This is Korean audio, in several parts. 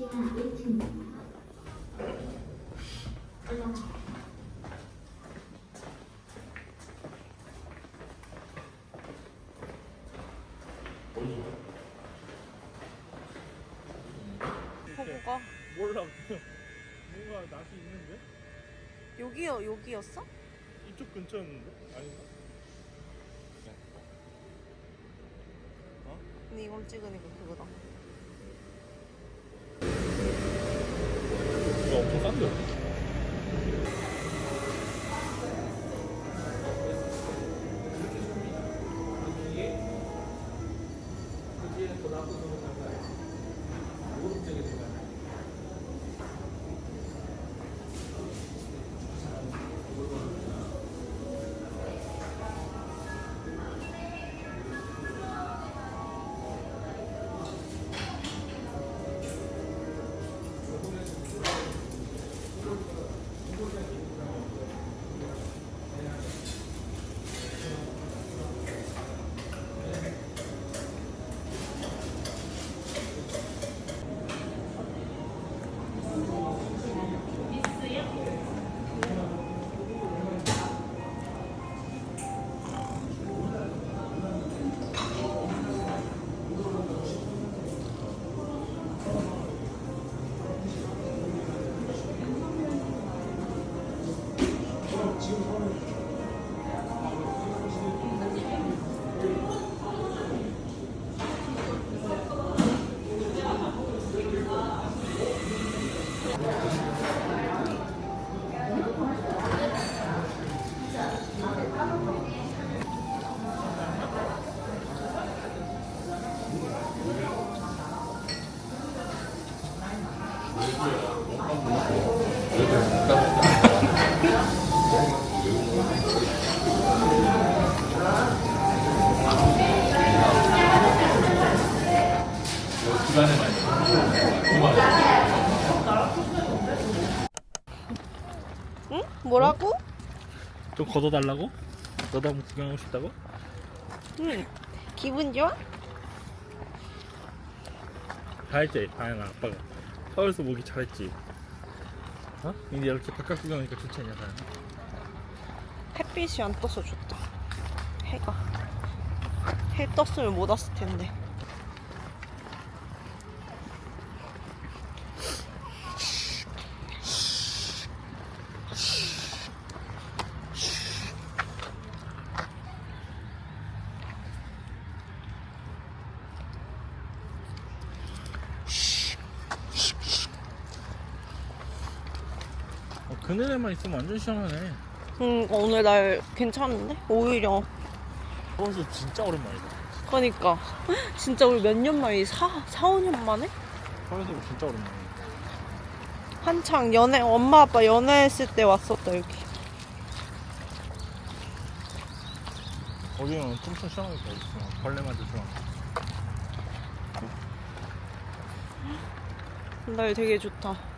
뭐가? 몰라. 뭔가 낯이 있는데? 여기요 여기였어? 이쪽 근처였는데? 아닌가? 근데 이걸 찍으니까 그거다. 이 걷어달라고? 너도 한번 구경하고 싶다고? 응. 기분 좋아? 잘했지, 다현아 아빠가. 서울에서 모기 잘했지. 어? 근데 이렇게 바깥 구경하니까 좋지 않냐, 다현아? 햇빛이 안 떠서 좋다. 해가. 해 떴으면 못 왔을 텐데. 그늘에만 있으면 완전 시원하네. 응, 오늘 날 괜찮은데? 오히려. 서울에서 진짜 오랜만이다. 그러니까. 진짜 우리 몇 년 만에? 4, 4, 5년 만에? 서울에서 진짜 오랜만이야. 한창 연애, 엄마 아빠 연애했을 때 왔었다, 여기. 거기는 엄청 시원하겠다. 있어. 벌레만 조심하고. 날 되게 좋다.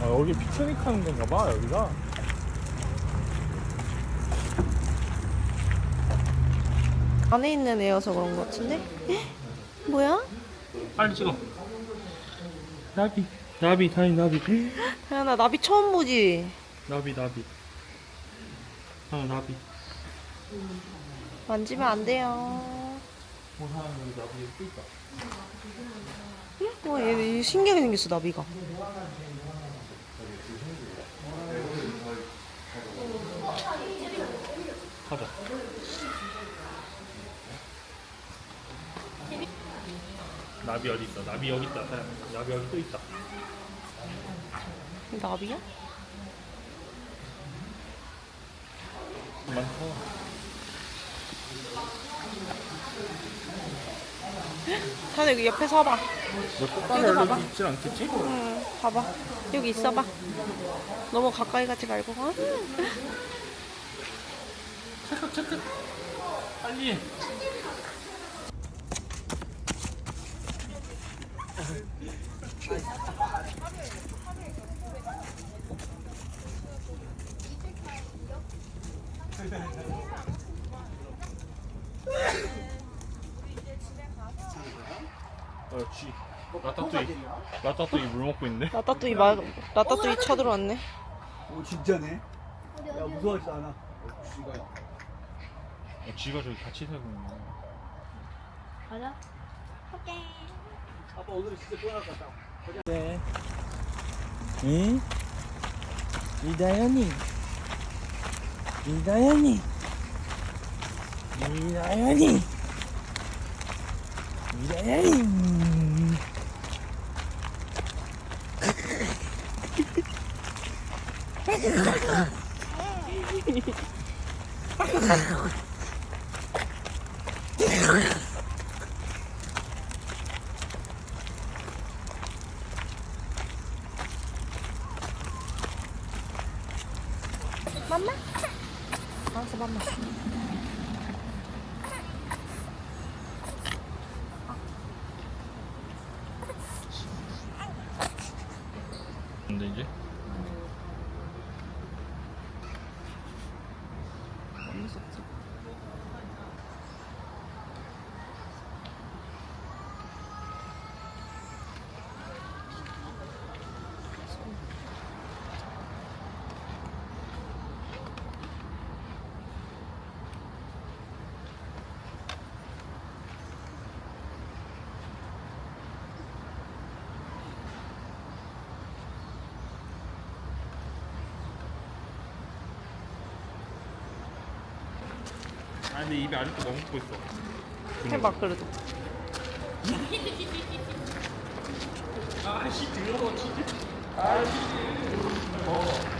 아, 여기 피크닉 하는 건가 봐, 여기가. 안에 있는 애여서 그런 것 같은데? 헉, 뭐야? 빨리 찍어. 나비. 나비, 다니, 나비. 야, 나 나비 처음 보지? 나비 나비. 어 나비. 만지면 안 돼요. 뭐와 그러니까. 어, 얘, 얘 신기하게 생겼어 나비가. 가자. 나비 어디 있어? 나비 여기 있다. 나비 여기 또 있다. 나비야? 많다. 자네 여기 옆에 서봐. 너 똑바로 여기 봐봐. 알려있진 않겠지? 응, 봐봐. 여기 있어봐. 너무 가까이 가지 말고. 어? 체크 체크. 빨리. 어, 쥐. 라따뚜이. 라따뚜이 물 먹고 있네. 라따뚜이 마, 라따뚜이 쳐들어왔네. 오 진짜네. 야 무서워하지도 않아. 어, 쥐가 저기 같이 살고 있네. 아빠 오늘 진짜 좋아할 것 같다. 네. 응? 이다연이. 이다연이. 이다연이. 이다연이. 알았어, 맘 마. 근데 이제 아 근데 입에 아직도 머금고 있어. 해봐, 그래도. 아씨 더러워 진짜. 고시하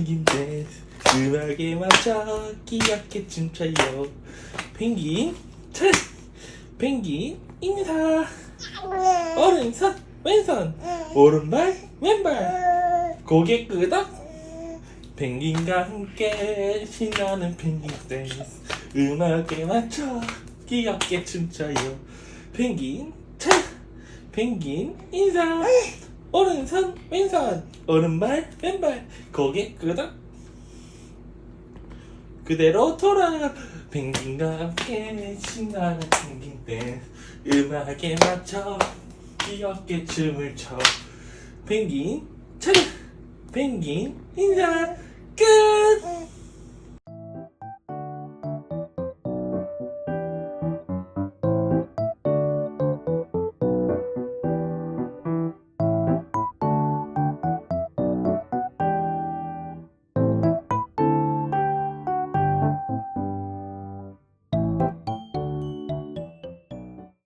펭귄 댄스 음악에 맞춰 귀엽게 춤춰요 펭귄 차 펭귄 인사! 오른손 왼손! 오른발 왼발! 고개 끄덕! 펭귄과 함께 신나는 펭귄 댄스. 음악에 맞춰 귀엽게 춤춰요 펭귄 차 펭귄 인사 오른손 왼손 오른발 왼발 고개 끄덕 그대로 돌아 펭귄과 함께 신나는 펭귄 댄스 음악에 맞춰 귀엽게 춤을 춰. 펭귄 차례 펭귄 인사. 끝